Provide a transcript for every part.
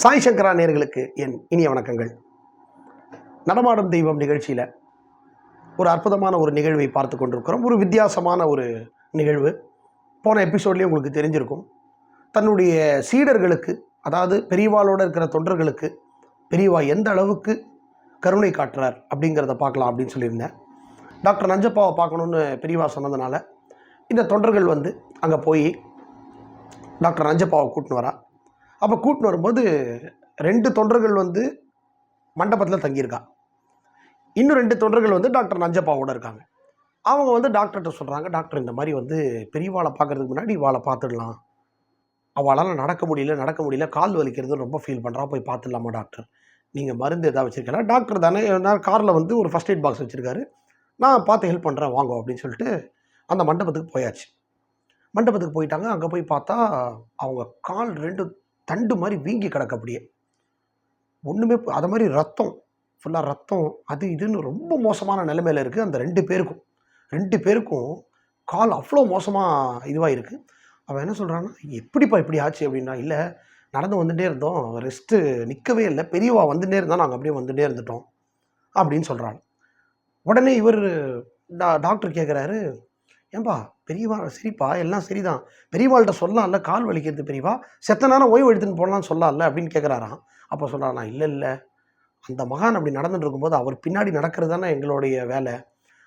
சாய் சங்கரா நேர்களுக்கு என் இனிய வணக்கங்கள். நடமாடும் தெய்வம் நிகழ்ச்சியில் ஒரு அற்புதமான ஒரு நிகழ்வை பார்த்து கொண்டிருக்கிறோம். ஒரு வித்தியாசமான ஒரு நிகழ்வு. போன எபிசோட்லேயே உங்களுக்கு தெரிஞ்சிருக்கும். தன்னுடைய சீடர்களுக்கு அதாவது பெரியவாளோட இருக்கிற தொண்டர்களுக்கு பெரியவா எந்த அளவுக்கு கருணை காட்டுறார் அப்படிங்கிறத பார்க்கலாம் அப்படின்னு சொல்லியிருந்தேன். டாக்டர் நஞ்சப்பாவை பார்க்கணுன்னு பெரியவா சொன்னதுனால இந்த தொண்டர்கள் வந்து அங்கே போய் டாக்டர் நஞ்சப்பாவை கூட்டின்னு வரா. அப்போ கூட்டின்னு வரும்போது ரெண்டு தொண்டர்கள் வந்து மண்டபத்தில் தங்கியிருக்கா. இன்னும் ரெண்டு தொண்டர்கள் வந்து டாக்டர் நஞ்சப்பாவோட இருக்காங்க. அவங்க வந்து டாக்டர்கிட்ட சொல்கிறாங்க டாக்டர் இந்த மாதிரி வந்து பெரியவாளை பார்க்கறதுக்கு முன்னாடி இவாளை பார்த்துடலாம். அவளால் நடக்க முடியல நடக்க முடியல கால் வலிக்கிறது ரொம்ப ஃபீல் பண்ணுறா போய் பார்த்துடலாமா டாக்டர்? நீங்கள் மருந்து எதாவது வச்சுருக்கலாம் டாக்டர் தானே நான் காரில் வந்து ஒரு ஃபஸ்ட் எய்ட் பாக்ஸ் வச்சுருக்காரு. நான் பார்த்து ஹெல்ப் பண்ணுறேன் வாங்க அப்படின்னு சொல்லிட்டு அந்த மண்டபத்துக்கு போயாச்சு. மண்டபத்துக்கு போயிட்டாங்க. அங்கே போய் பார்த்தா அவங்க கால் ரெண்டு தண்டு மாதிரி வீங்கி கிடக்கு அப்படியே ஒன்றுமே அதை மாதிரி ரத்தம் ஃபுல்லாக ரத்தம் அது இதுன்னு ரொம்ப மோசமான நிலைமையில் இருக்குது அந்த ரெண்டு பேருக்கும். ரெண்டு பேருக்கும் கால் அவ்வளோ மோசமாக இதுவாக இருக்குது அவன் என்ன சொல்கிறான்னா எப்படிப்பா இப்படி ஆச்சு? அப்படின்னா இல்லை நடந்து வந்துட்டே இருந்தோம். ரெஸ்ட்டு நிற்கவே இல்லை. பெரியவா வந்துட்டே இருந்தால் நாங்கள் அப்படியே வந்துட்டே இருந்துட்டோம். அப்படின்னு சொல்கிறாங்க உடனே இவர் டா டாக்டர் கேட்குறாரு ஏன்பா பெரியவா சரிப்பா? எல்லாம் சரிதான். பெரியவாள்கிட்ட சொல்லலாம்ல கால் வலிக்கிறது பெரியவா? செத்த நேரம் ஓய்வு எடுத்துன்னு போடலாம்னு சொல்லலாம்ல அப்படின்னு கேட்குறாராம் அப்போ சொல்கிறாராம் இல்லை இல்லை. அந்த மகான் அப்படி நடந்துட்டு இருக்கும்போது அவர் பின்னாடி நடக்கிறது தானே எங்களுடைய வேலை.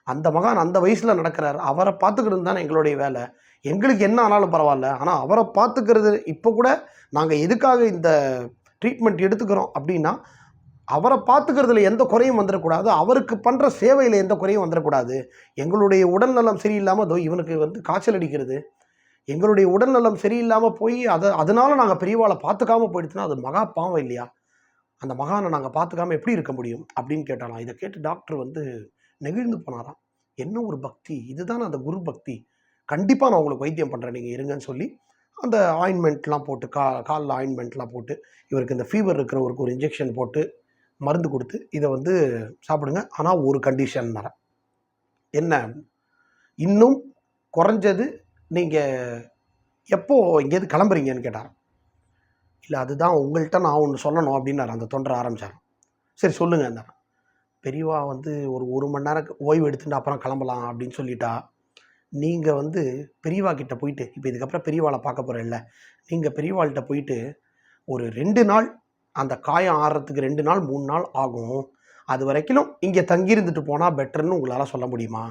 அந்த மகான் அந்த வயசில் நடக்கிறார். அவரை பார்த்துக்கிறது தானே எங்களுடைய வேலை. எங்களுக்கு என்ன ஆனாலும் பரவாயில்ல. ஆனால் அவரை பார்த்துக்கிறது இப்போ கூட நாங்கள் எதுக்காக இந்த ட்ரீட்மெண்ட் எடுத்துக்கிறோம் அப்படின்னா அவரை பார்த்துக்கிறதுல எந்த குறையும் வந்துடக்கூடாது. அவருக்கு பண்ணுற சேவையில் எந்த குறையும் வந்துடக்கூடாது. எங்களுடைய உடல்நலம் சரியில்லாமல் தோ இவனுக்கு வந்து காய்ச்சல் அடிக்கிறது. எங்களுடைய உடல்நலம் சரியில்லாமல் போய் அதை அதனால் நாங்கள் பெரியவாளை பார்த்துக்காம போயிடுச்சுன்னா அது மகா பாவம் இல்லையா? அந்த மகானை நாங்கள் பார்த்துக்காம எப்படி இருக்க முடியும்? அப்படின்னு கேட்டாலாம் இதை கேட்டு டாக்டர் வந்து நெகிழ்ந்து போனாராம். என்ன ஒரு பக்தி? இதுதான் அந்த குரு பக்தி. கண்டிப்பாக நான் உங்களுக்கு வைத்தியம் பண்ணுறேன் நீங்கள் இருங்கன்னு சொல்லி அந்த ஆயின்மெண்ட்லாம் போட்டு கா காலில் ஆயின்மெண்ட்லாம் போட்டு இவருக்கு இந்த ஃபீவர் இருக்கிறவருக்கு ஒரு இன்ஜெக்ஷன் போட்டு மருந்து கொடுத்து இதை வந்து சாப்பிடுங்க. ஆனால் ஒரு கண்டிஷன் தரேன் என்ன? இன்னும் குறைஞ்சது நீங்கள் எப்போ எங்கேயாவது கிளம்புறீங்கன்னு கேட்டார் இல்லை அதுதான் உங்கள்கிட்ட நான் ஒன்று சொல்லணும் அப்படின்னாரு. அந்த தொண்டரை ஆரம்பித்தார் சரி சொல்லுங்க பெரியவா வந்து ஒரு ஒரு மணி நேரம் ஓய்வு எடுத்துட்டு அப்புறம் கிளம்பலாம் அப்படின்னு சொல்லிட்டா. நீங்கள் வந்து பெரியவா கிட்டே போயிட்டு இப்போ இதுக்கப்புறம் பெரியவாளை பார்க்க போகிறேன்ல நீங்கள் பெரியவாள்கிட்ட போயிட்டு ஒரு ரெண்டு நாள் அந்த காயம் ஆறுறதுக்கு ரெண்டு நாள் மூணு நாள் ஆகும். அது வரைக்கும் இங்கே தங்கியிருந்துட்டு போனால் பெட்டர்னு உங்களால் சொல்ல முடியுமா?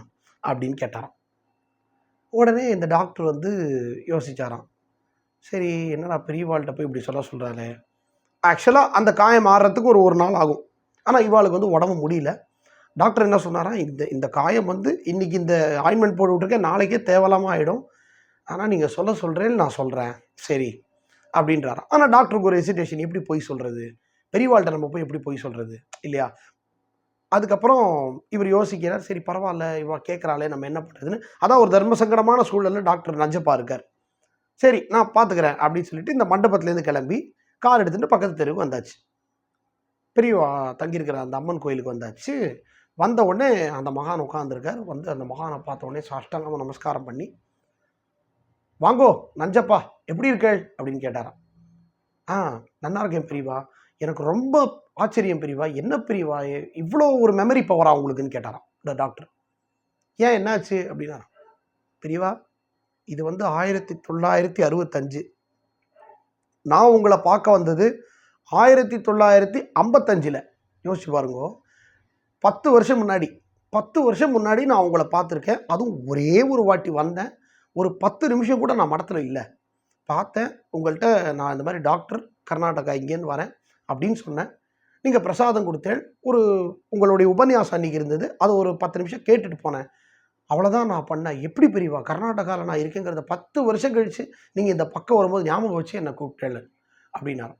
அப்படின்னு கேட்டாராம். உடனே இந்த டாக்டர் வந்து யோசிச்சாராம். சரி என்னடா பெரியவாள்கிட்ட போய் இப்படி சொல்ல சொல்கிறாரு ஆக்சுவலாக அந்த காயம் ஆறுறதுக்கு ஒரு ஒரு நாள் ஆகும். ஆனால் இவாளுக்கு வந்து உடம்பு முடியல. டாக்டர் என்ன சொன்னாராம் இந்த இந்த காயம் வந்து இன்றைக்கி இந்த ஆயின்மெண்ட் போட்டு விட்ருக்கேன் நாளைக்கே தேவலாமல் ஆகிடும் ஆனால் நீங்கள் சொல்ல சொல்கிறேன்னு நான் சொல்கிறேன் சரி அப்படின்றாரு ஆனால் டாக்டருக்கு ஒரு ஹெசிடேஷன் எப்படி போய் சொல்கிறது பெரியவாள்கிட்ட நம்ம போய் எப்படி போய் சொல்கிறது இல்லையா? அதுக்கப்புறம் இவர் யோசிக்கிறார் சரி பரவாயில்ல இவா கேட்குறாளே நம்ம என்ன பண்ணுறதுன்னு அதான் ஒரு தர்ம சங்கடமான சூழலில் டாக்டர் நஞ்சப்பா இருக்கார். சரி நான் பார்த்துக்கிறேன் அப்படின்னு சொல்லிட்டு இந்த மண்டபத்துலேருந்து கிளம்பி கார் எடுத்துகிட்டு பக்கத்து தெருவுக்கு வந்தாச்சு. பெரியவா தங்கியிருக்கிற அந்த அம்மன் கோயிலுக்கு வந்தாச்சு. வந்த உடனே அந்த மகான் உட்காந்துருக்கார் வந்து அந்த மகானை பார்த்த உடனே சாஷ்டாங்கமாக நமஸ்காரம் பண்ணி வாங்கோ நஞ்சப்பா எப்படி இருக்கள் அப்படின்னு கேட்டாராம். ஆ நன்னா இருக்கேன் பெரியவா எனக்கு ரொம்ப ஆச்சரியம் பெரியவா என்ன பெரியவா எ- இவ்வளோ ஒரு மெமரி பவரா உங்களுக்குன்னு கேட்டாராம் இந்த டாக்டர் ஏன் என்னாச்சு? அப்படின்னா பெரியவா இது வந்து ஆயிரத்தி தொள்ளாயிரத்தி அறுபத்தஞ்சு. நான் உங்களை பார்க்க வந்தது ஆயிரத்தி தொள்ளாயிரத்தி ஐம்பத்தஞ்சில். யோசிச்சு பாருங்க. பத்து வருஷம் முன்னாடி பத்து வருஷம் முன்னாடி நான் உங்களை பார்த்துருக்கேன். அதுவும் ஒரே ஒரு வாட்டி வந்தேன். ஒரு பத்து நிமிஷம் கூட நான் மடத்தில் இல்லை. பார்த்தேன் உங்கள்கிட்ட நான் இந்த மாதிரி டாக்டர் கர்நாடகா இங்கேருந்து வரேன் அப்படின்னு சொன்னேன். நீங்கள் பிரசாதம் கொடுத்தேன். ஒரு உங்களுடைய உபன்யாசம் அன்றைக்கி இருந்தது. அது ஒரு பத்து நிமிஷம் கேட்டுட்டு போனேன். அவ்வளோதான் நான் பண்ணேன். எப்படி பெரியவா கர்நாடகாவில் நான் இருக்கேங்கிறத பத்து வருஷம் கழித்து நீங்கள் இந்த பக்கம் வரும்போது ஞாபகம் வச்சு என்னை கூப்பிட்டேன் அப்படின்னாரு.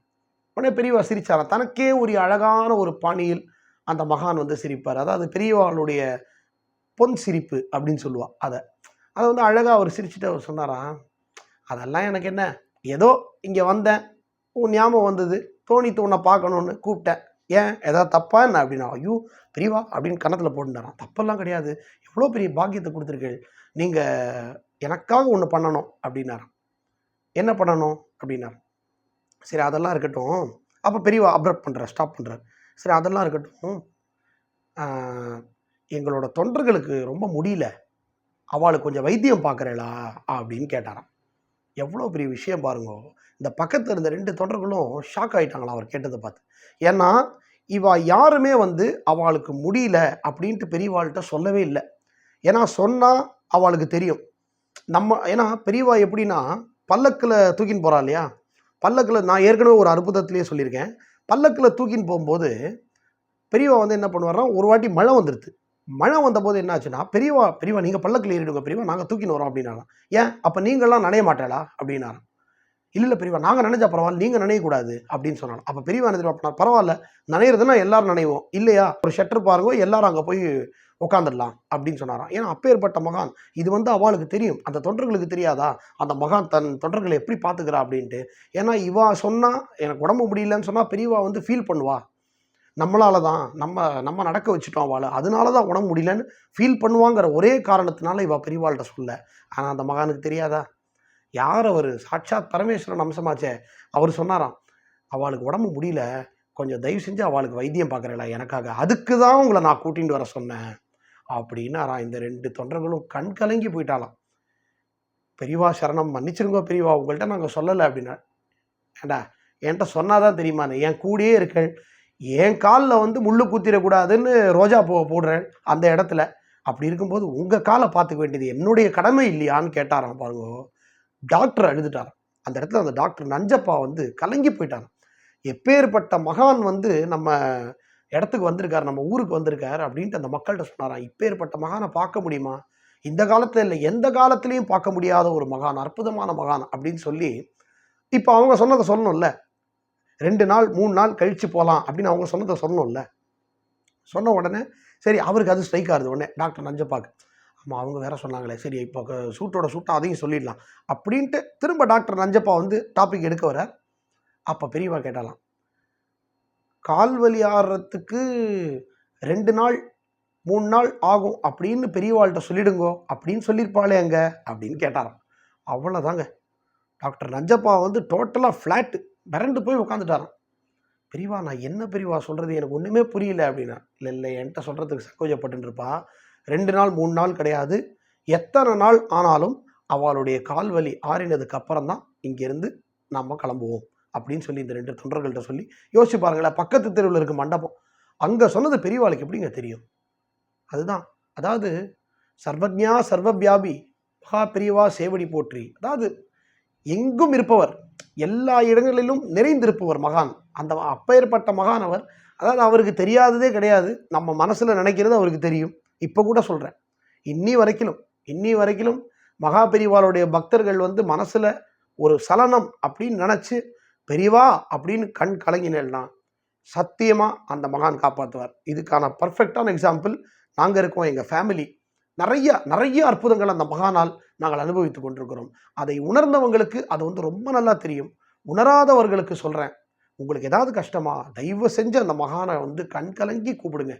உடனே பெரியவா சிரிச்சாராம் தனக்கே ஒரு அழகான ஒரு பாணியில் அந்த மகான் வந்து சிரிப்பார். அதாவது பெரியவாளுடைய பொன் சிரிப்பு அப்படின்னு சொல்லுவாள் அதை அதை வந்து அழகாக அவர் சிரிச்சுட்டு அவர் சொன்னாராம் அதெல்லாம் எனக்கு என்ன? ஏதோ இங்கே வந்தேன். உன் ஞாபகம் வந்தது. தோணித்து உன்னை பார்க்கணுன்னு கூப்பிட்டேன். ஏன்? ஏதாவது தப்பா என்ன? அப்படின்னா ஐயோ பிரிவா அப்படின்னு கணத்தில் போட்டுட்டாரான் தப்பெல்லாம் கிடையாது. எவ்வளோ பெரிய பாக்கியத்தை கொடுத்துருக்கீள் நீங்கள் எனக்காக ஒன்று பண்ணணும் அப்படின்னாராம். என்ன பண்ணணும்? அப்படின்னார் சரி அதெல்லாம் இருக்கட்டும். அப்போ பெரியவா அப்ரப்ட் பண்ணுறார் ஸ்டாப் பண்ணுறார் சரி அதெல்லாம் இருக்கட்டும். எங்களோட தொண்டர்களுக்கு ரொம்ப முடியல. அவளுக்கு கொஞ்சம் வைத்தியம் பார்க்குறேளா? அப்படின்னு கேட்டாராம். எவ்வளோ பெரிய விஷயம் பாருங்க. இந்த பக்கத்தில் இருந்த ரெண்டு தொண்டர்களும் ஷாக் ஆகிட்டாங்களா அவர் கேட்டதை பார்த்து. ஏன்னா இவா யாருமே வந்து அவளுக்கு முடியல அப்படின்ட்டு பெரியவாள்கிட்ட சொல்லவே இல்லை. ஏன்னா சொன்னால் அவளுக்கு தெரியும். நம்ம ஏன்னா பெரியவா எப்படின்னா பல்லக்கில் தூக்கின்னு போகிறா இல்லையா? பல்லக்கில் நான் ஏற்கனவே ஒரு அற்புதத்திலேயே சொல்லியிருக்கேன். பல்லக்கில் தூக்கின்னு போகும்போது பெரியவா வந்து என்ன பண்ணுவார்னா ஒரு வாட்டி மழை வந்துடுது மழை வந்தபோது என்ன ஆச்சுன்னா பெரியவா பெரியவா நீங்கள் பல்லக்கில் ஏறிடுங்க பெரியவா நாங்கள் தூக்கின்னு வரோம் அப்படின்னாலாம் ஏன்? அப்போ நீங்கள்லாம் நனைய மாட்டேளா? அப்படின்னாராம் இல்லை இல்லை பெரியவா நாங்கள் நினைச்சா பரவாயில்ல நீங்கள் நினையக்கூடாது அப்படின்னு சொன்னாலும் அப்போ பெரியவா என்ன பரவாயில்ல நினைறதுன்னா எல்லாரும் நினைவோம். இல்லையா? ஒரு ஷட்டர் பாருங்க எல்லாரும் அங்கே போய் உட்காந்துடலாம் அப்படின்னு சொன்னாராம் ஏன்னா அப்பேற்பட்ட மகான். இது வந்து அவளுக்கு தெரியும். அந்த தொண்டர்களுக்கு தெரியாதா? அந்த மகான் தன் தொண்டர்களை எப்படி பார்த்துக்கிறா அப்படின்ட்டு. ஏன்னா இவா சொன்னால் எனக்கு உடம்பு முடியலன்னு சொன்னால் பெரியவா வந்து ஃபீல் பண்ணுவா. நம்மளால தான் நம்ம நம்ம நடக்க வச்சுட்டோம் அவளை. அதனால தான் உடம்பு முடியலன்னு ஃபீல் பண்ணுவாங்கிற ஒரே காரணத்தினால இவள் பெரியவாள்கிட்ட சொல்ல ஆனால் அந்த மகானுக்கு தெரியாதா? யார் அவர்? சாட்சாத் பரமேஸ்வரன் அம்சமாச்சே. அவர் சொன்னாராம் அவளுக்கு உடம்பு முடியல. கொஞ்சம் தயவு செஞ்சு அவளுக்கு வைத்தியம் பார்க்குறல எனக்காக. அதுக்கு தான் உங்களை நான் கூட்டிகிட்டு வர சொன்னேன். அப்படின்னாராம். இந்த ரெண்டு தொண்டர்களும் கண் கலங்கி போயிட்டாலாம் பெரியவா சரணம். மன்னிச்சிருங்க பெரியவா உங்கள்கிட்ட நாங்கள் சொல்லலை அப்படின்னா ஏண்டா? என்கிட்ட சொன்னாதான் தெரியுமா என் கூடயே இருக்கேன். என் காலில் வந்து முள்ளு குத்திடக்கூடாதுன்னு ரோஜா பூவை போடுறேன் அந்த இடத்துல. அப்படி இருக்கும்போது உங்கள் காலை பார்த்துக்க வேண்டியது என்னுடைய கடமை இல்லையான்னு கேட்டாராம் பாருங்க. டாக்டர் அழுதுட்டாராம். அந்த இடத்துல அந்த டாக்டர் நஞ்சப்பா வந்து கலங்கி போயிட்டாராம். எப்பேற்பட்ட மகான் வந்து நம்ம இடத்துக்கு வந்திருக்காரு நம்ம ஊருக்கு வந்திருக்காரு அப்படின்ட்டு அந்த மக்கள்கிட்ட சொன்னாராம். இப்பேற்பட்ட மகானை பார்க்க முடியுமா? இந்த காலத்தில் இல்லை எந்த காலத்துலேயும் பார்க்க முடியாத ஒரு மகான் அற்புதமான மகான் அப்படின்னு சொல்லி இப்போ அவங்க சொன்னதை சொல்லணும்ல. ரெண்டு நாள் மூணு நாள் கழித்து போகலாம் அப்படின்னு அவங்க சொன்னதை சொன்னோம்ல. சொன்ன உடனே சரி அவருக்கு அது ஸ்ட்ரைக் ஆகுது. உடனே டாக்டர் நஞ்சப்பாக்கு ஆமாம் அவங்க வேற சொன்னாங்களே சரி இப்போ சூட்டோட சூட்டாக அதையும் சொல்லிடலாம் அப்படின்ட்டு திரும்ப டாக்டர் நஞ்சப்பா வந்து டாபிக் எடுக்க வர அப்போ பெரியவா கேட்டாலாம் கால் வலி ஆடுறதுக்கு ரெண்டு நாள் மூணு நாள் ஆகும் அப்படின்னு பெரியவாள்கிட்ட சொல்லிடுங்கோ அப்படின்னு சொல்லியிருப்பாளே அங்கே அப்படின்னு கேட்டாராம். அவ்வளோதாங்க டாக்டர் நஞ்சப்பா வந்து டோட்டலாக ஃப்ளாட்டு மிரண்டு போய் உட்காந்துட்டாராம் பெரியவா நான் என்ன பெரியவா சொல்கிறது எனக்கு ஒன்றுமே புரியல அப்படின்னா இல்லை இல்லை என்கிட்ட சொல்கிறதுக்கு சங்கோஜப்பட்டுருப்பா ரெண்டு நாள் மூணு நாள் கிடையாது. எத்தனை நாள் ஆனாலும் அவளுடைய கால் வலி ஆறினதுக்கு அப்புறம் தான் இங்கேருந்து நம்ம கிளம்புவோம் அப்படின்னு சொல்லி இந்த ரெண்டு தொண்டர்கள்ட்ட சொல்லி யோசிச்சு பாருங்களேன். பக்கத்து தெருவில் இருக்க மண்டபம். அங்கே சொன்னது பெரியவாளுக்கு எப்படிங்க தெரியும்? அதுதான். அதாவது சர்வஜா சர்வவியாபி மகா பெரியவா சேவடி போற்றி. அதாவது எங்கும் இருப்பவர். எல்லா இடங்களிலும் நிறைந்திருப்பவர் மகான். அந்த அப்பேற்பட்ட மகான் அவர். அதாவது அவருக்கு தெரியாததே கிடையாது. நம்ம மனசில் நினைக்கிறது அவருக்கு தெரியும். இப்போ கூட சொல்கிறேன் இன்னி வரைக்கிலும் இன்னி வரைக்கிலும் மகா பெரிவாளுடைய பக்தர்கள் வந்து மனசில் ஒரு சலனம் அப்படின்னு நினச்சி பெரியவா அப்படின்னு கண் கலங்கினேன்னா சத்தியமாக அந்த மகான் காப்பாற்றுவார் இதுக்கான பர்ஃபெக்டான எக்ஸாம்பிள் நாங்கள் இருக்கோம் எங்கள் ஃபேமிலி நிறைய நிறைய அற்புதங்கள் அந்த மகானால் நாங்கள் அனுபவித்து கொண்டிருக்கிறோம். அதை உணர்ந்தவங்களுக்கு அது வந்து ரொம்ப நல்லா தெரியும். உணராதவர்களுக்கு சொல்கிறேன் உங்களுக்கு ஏதாவது கஷ்டமா தயவு செஞ்சு அந்த மகானை வந்து கண் கலங்கி கூப்பிடுங்க.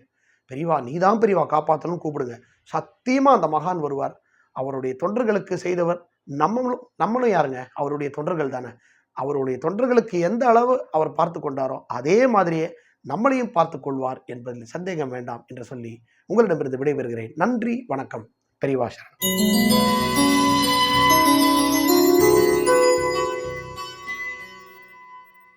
பெரியவா நீ தான் பெரியவா காப்பாற்றணும் கூப்பிடுங்க. சத்தியமாக அந்த மகான் வருவார். அவருடைய தொண்டர்களுக்கு செய்தவர் நம்மளும் நம்மளும் யாருங்க? அவருடைய தொண்டர்கள் தானே. அவருடைய தொண்டர்களுக்கு எந்த அளவு அவர் பார்த்து கொண்டாரோ அதே மாதிரியே நம்மளையும் பார்த்து கொள்வார் என்பதில் சந்தேகம் வேண்டாம் என்று சொல்லி உங்களிடமிருந்து விடைபெறுகிறேன். நன்றி வணக்கம். பெரியவா சரணம்